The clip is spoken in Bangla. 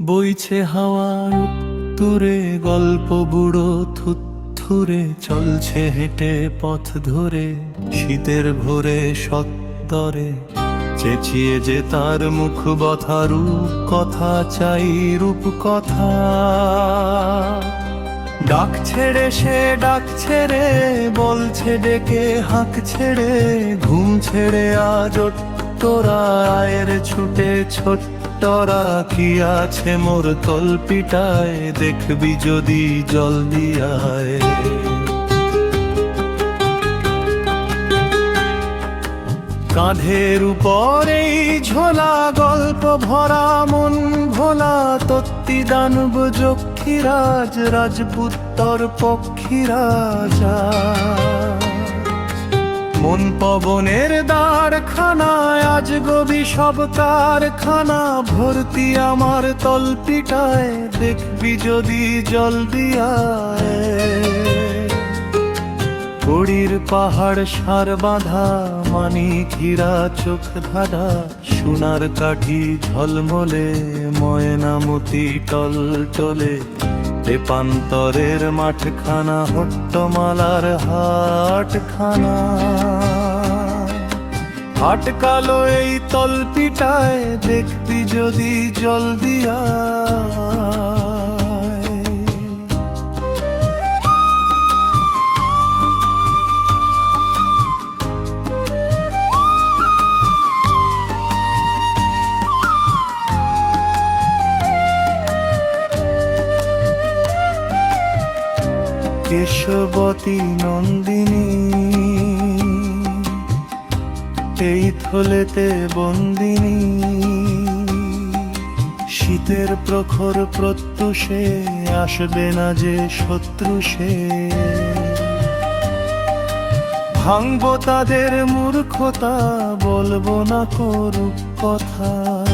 বইছে হাওয়ার তুরে গল্প বুড়ো থুথুরে চলছে হেঁটে পথ ধরে, শীতের ভোরে সত্তরে চেঁচিয়ে যে তার মুখ বথা রূপ কথা, চাই রূপ কথা ডাক ছেড়ে সে ডাক ছেড়ে বলছে ডেকে হাঁক ছেড়ে ঘুম ছেড়ে আজ তোরা, আয়ের ছুটে ছোট্টরা কি আছে মোর তলপিটায়? দেখবি যদি জল দিয়ায় কাঁধের উপরেই ঝোলা গল্প ভরা মন ভোলা তত্তি দানব যক্ষীরাজ, রাজপুত্তর পক্ষীরাজা। মন পবনের দ্বারখানায় আজ গবি সব কারখানা। ভর্তি আমার তলপিটায় দেখবি যদি জল দিয়ায়। পাহাড় সার বাঁধা মানি ঘিরা চোখ ধাঁধা। সোনার কাঠি ঝলমলে ময়নামতি টল টলে তেপান্তরের মাঠখানা হট্টমালার হাটখানা। আটকালো এই তলপিটায় দেখতি যদি জল কেশবতী নন্দিনী। এই থলেতে বন্দিনী। শীতের প্রখর প্রত্যুষে আসবে না যে শত্রু সে। ভাঙবো তাদের মূর্খতা, বলব না করুক কথা।